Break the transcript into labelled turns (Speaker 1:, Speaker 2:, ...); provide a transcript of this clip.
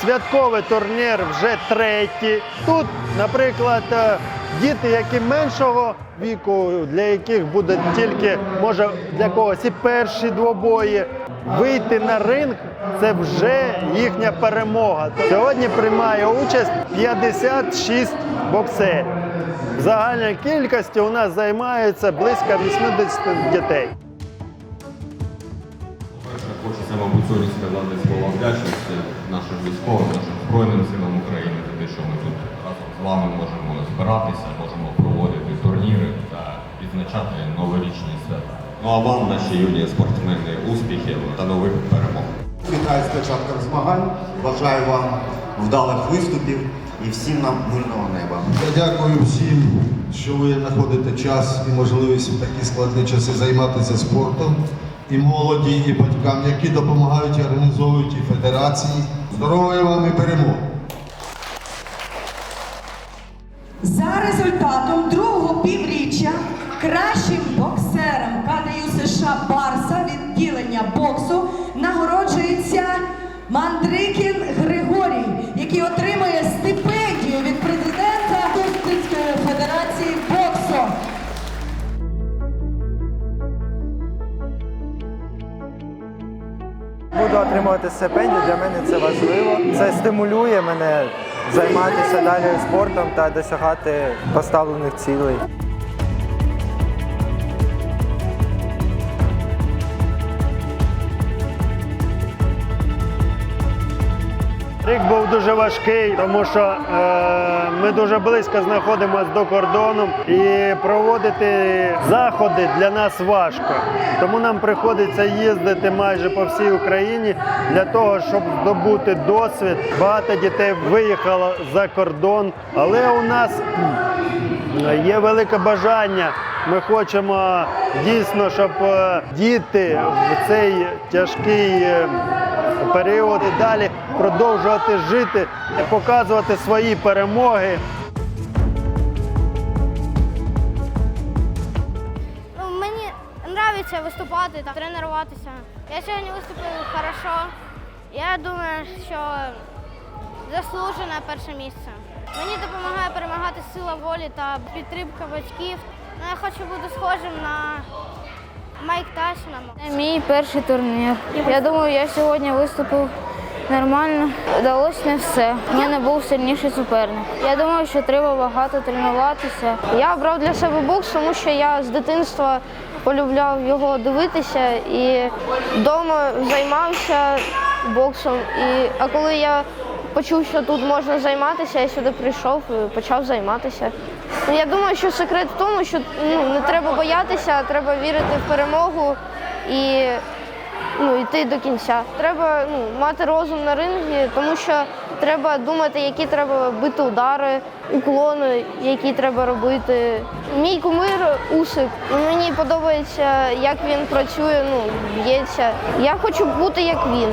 Speaker 1: святковий турнір вже третій. Тут, наприклад, е, діти, які меншого віку, для яких буде тільки може для когось і перші двобої. Вийти на ринг це вже їхня перемога. Сьогодні приймає участь 56 боксерів. В загальній кількості у нас займається близько 80 дітей.
Speaker 2: Хочеться, мабуть, сьогодні сказати слова вдячності нашим військовим, нашим Збройним силам України за те, що ми тут разом з вами можемо збиратися, можемо проводити турніри та відзначати новорічні свята. Ну а вам, наші юні спортсмени, успіхів та нових перемог.
Speaker 3: Вітаю з початком змагань. Бажаю вам вдалих виступів і всім нам мирного неба.
Speaker 4: Я дякую всім, що ви знаходите час і можливість в такі складні часи займатися спортом. І молоді, і батькам, які допомагають і організовують і федерації. Здоров'я вам і перемог!
Speaker 5: За результатом другого півріччя кращим боксером КДЮ США Барса відділення боксу нагороджується Мандрикін Григорій, який отримує стипендію
Speaker 6: Буду отримувати стипендію, для мене це важливо. Це стимулює мене займатися далі спортом та досягати поставлених цілей.
Speaker 1: Дуже важкий, тому що е, ми дуже близько знаходимося до кордону і проводити заходи для нас важко. Тому нам приходиться їздити майже по всій Україні для того, щоб здобути досвід. Багато дітей виїхало за кордон, але у нас є велике бажання. Ми хочемо дійсно, щоб е, діти в цей тяжкий. Період і далі продовжувати жити, показувати свої перемоги.
Speaker 7: Ну, мені подобається виступати та тренуватися. Я сьогодні виступив хорошо. Я думаю, що заслужене перше місце. Мені допомагає перемагати сила волі та підтримка батьків. Ну, я хочу бути схожим на Майк Тайсона.
Speaker 8: Це мій перший турнір. Я думаю, я сьогодні виступив нормально. Вдалося не все. У мене був сильніший суперник. Я думаю, що треба багато тренуватися. Я обрав для себе бокс, тому що я з дитинства полюбляв його дивитися і вдома займався боксом. І, а коли я почув, що тут можна займатися, я сюди прийшов і почав займатися. Ну, Я думаю, що секрет в тому, що ну, не треба боятися, треба вірити в перемогу і ну, йти до кінця. Треба ну, мати розум на рингі, тому що треба думати, які треба бити удари, уклони, які треба робити. Мій кумир Усик. Мені подобається, як він працює, ну, б'ється. Я хочу бути як він.